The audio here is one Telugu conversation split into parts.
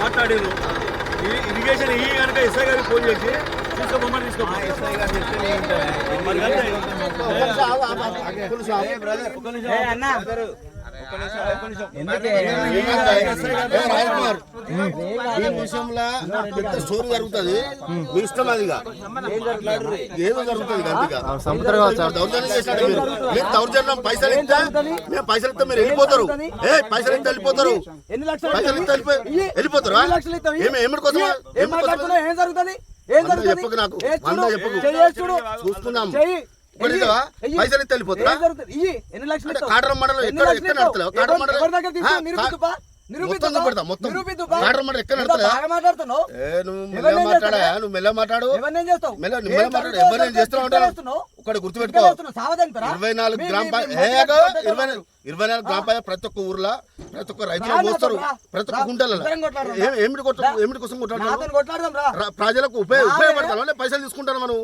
మాట్లాడారు ఇరిగేషన్ ఈ కనుక ఎస్ఐ గారికి ఫోన్ చేసి తీసుకోమని తీసుకోమని ఈ విషయంలో పెద్ద స్టోరీ జరుగుతుంది మీ ఇష్టం అది. ఏదో జరుగుతుంది దౌర్జన్యం చేసినట్టు మీరు. మీరు దౌర్జన్యం పైసలు ఇస్తే మేము పైసలు ఇస్తే మీరు వెళ్ళిపోతారు. ఏ పైసలు ఇస్తే వెళ్ళిపోతారు. ఎన్ని లక్షలు పైసలు ఇస్తే. వెళ్ళిపోతారా. ఏమి ఏమిటి కోసం. ఏం జరుగుతుంది? ఏం జరుగుతుంది? చెప్పకు నాకు. చూసుకుందాం. పైసలు? ఇయ్యి. ఎన్ని లక్షలు? కాటరం మండలం ఎక్కడ- ఎక్కడ? నడతలేవు? కాటరం ఎవరి- మండలం- ఎవరి నిరూపిద్దుపా? నిరూపిద్దుపా? మొత్తం మండలం ఎక్కడ మాట్లాడుతున్నావు నువ్వు మాట్లాడా? నువ్వు మెల్లగా మాట్లాడు మెల్ల మెల్ల మాట్లాడు అంటారు చేస్తున్నావు? ఒకటి గుర్తుపెట్టుకో? ఇరవై నాలుగు గ్రామ ఇరవై ఇరవై నాలుగు గ్రామ పంచాయతీ ప్రతి ఒక్క ఊర్లో ప్రతి ఒక్క రైతులు రా, మోస్తారు రా, ప్రతి ఒక్క గుంటలలో. ఏమిటి. ఏమిటి కోసం ప్రజలకు ఉపయోగ. ఉపయోగపడతాను పైసలు తీసుకుంటాను మనం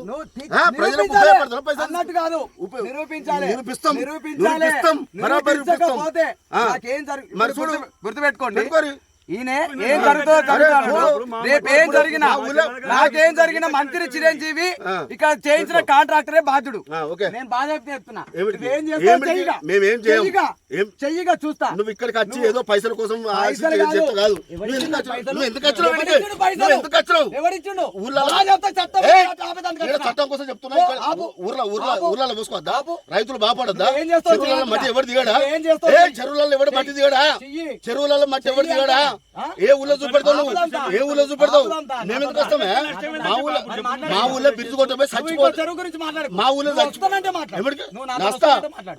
ప్రజలకు నిరూపించాలి. ఉపయోగపడతాను పైసలు నిరూపిస్తాం. నిరూపిస్తాం. మరి చూడు. గుర్తుపెట్టుకోండి. ఈయన ఏం జరుగుతుందో జరుగుతాడు చూడు. రేపు ఏం జరిగినా నాకేం జరిగిన మంత్రి చిరంజీవి. ఇక్కడ చేయించిన కాంట్రాక్టరే బాధ్యుడు. నేను చెప్తున్నా? ఏం? చెయ్యిగా. చూస్తా. నువ్వు ఇక్కడికి వచ్చి ఏదో పైసల కోసం కాదు. ఎందుకు వచ్చినావు? వచ్చినావు చెప్తా చట్టం కోసం చెప్తున్నా. ఊర్ల ఊర్ల. ఊర్లలో. రైతులు చేస్తావు చెరువులలో మట్టి. ఎవరు దిగాడా. చెరువులలో ఎవడు మట్టి దిగాడా. చెరువులలో మట్టి ఎవరు దిగాడా? ఏ ఊళ్ళో చూపెడతావు నువ్వు. ఏ ఊళ్ళో చూపెడతావు. మేము ఎందుకు వస్తామే మా ఊళ్ళో. మా ఊళ్ళో బిర్జు కొట్టబోయి మా ఊళ్ళో. ఎవరికి? నస్తా.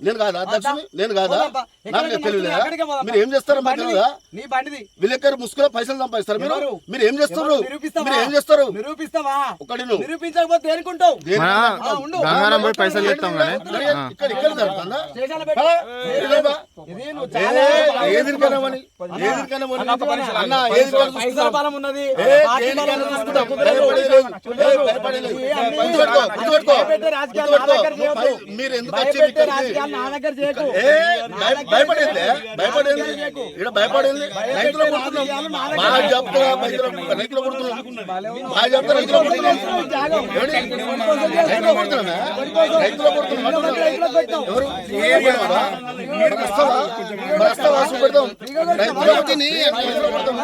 నేను కాదా అధ్యక్షుని నేను కాదా. నాకు పోదాంపా. మీరు ఏం చేస్తారో మాకు. తెలియదా నీ బండిది విలేకరు ముసుగులో పైసలు సంపాదిస్తారు మీరు? మీరు ఏం చేస్తారు? మీరు ఏం చేస్తారు నిరూపిస్తావా ఒకటి నువ్వు. నిరూపించకపోతే పోయి పైసలు కానీ మరి ఇక్కడ ఇక్కడ జరుగుతుందా ఏదిరికన. బలం ఉన్నది. మీరు ఎందుకు భయపడేది? భయపడేది? ఇక్కడ భయపడేది? రైతులు కొడుతున్నాం. బాగా చెప్తా రైతులు కొడుతున్నాం. బాగా చెప్తా రైతులు కొడుతున్నాం? రైతులు కొడుతున్నామే రైతులు కొడుతున్నాం ఎవరు? వస్తావా? వస్తావా? చూపెడతాం. రైతులు కొడుతుంది,